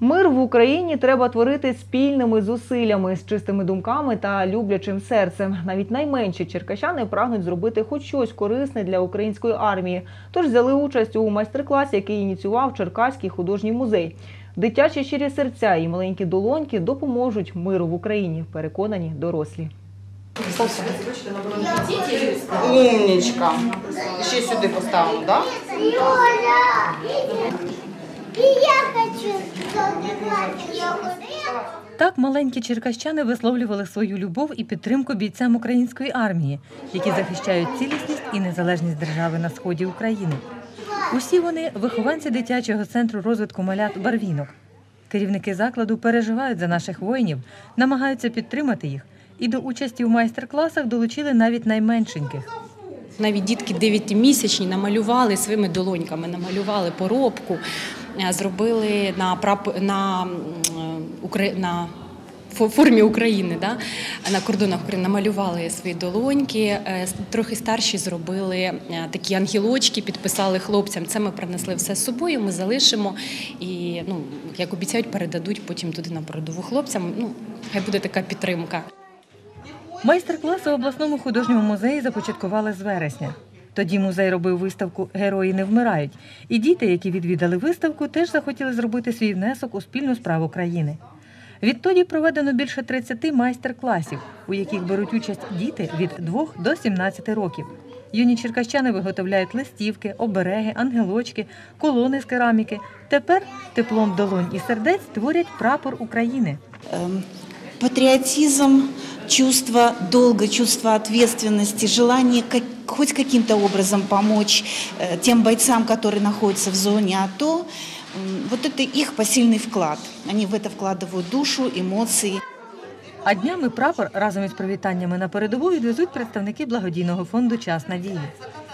Мир в Україні треба творити спільними зусиллями, з чистими думками та люблячим серцем. Навіть найменші черкащани прагнуть зробити хоч щось корисне для української армії. Тож взяли участь у майстер-класі, який ініціював Черкаський художній музей. Дитячі щирі серця і маленькі долоньки допоможуть миру в Україні. Переконані дорослі. Умнічка. Ще сюди поставимо, так? Так маленькі черкащани висловлювали свою любов і підтримку бійцям української армії, які захищають цілісність і незалежність держави на сході України. Усі вони вихованці дитячого центру розвитку малят Барвінок. Керівники закладу переживають за наших воїнів, намагаються підтримати їх, і до участі в майстер-класах долучили навіть найменшеньких. Навіть дітки 9-місячні намалювали своїми долоньками, намалювали поробку, е, зробили на прап... на, е, на формі України, да? на кордонах України намалювали свої долоньки. Е, Трохи старші зробили такі ангелочки, підписали хлопцям. Це ми принесли все з собою. Ми залишимо і ну як обіцяють, передадуть потім туди на передову хлопцям. Ну хай буде така підтримка. Майстер-класи в обласному художньому музеї започаткували з вересня. Тоді музей робив виставку Герої не вмирають. І діти, які відвідали виставку, теж захотіли зробити свій внесок у спільну справу країни. Відтоді проведено більше 30 майстер-класів, у яких беруть участь діти від 2 до 17 років. Юні черкащани виготовляють листівки, обереги, ангелочки, колони з кераміки. Тепер теплом долонь і сердець творять прапор України. Эм, Патриотизм, чувство долга, чувство ответственности, желание как- хоть каким-то образом помочь э, тем бойцам, которые находятся в зоне АТО, м, вот это их посильный вклад. Они в это вкладывают душу, эмоции. А днями прапор разом із привітаннями на передову відвезуть представники благодійного фонду Час надії.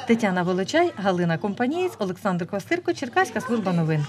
Тетяна Волочай, Галина Компанієць, Олександр Костирко, Черкаська служба новин.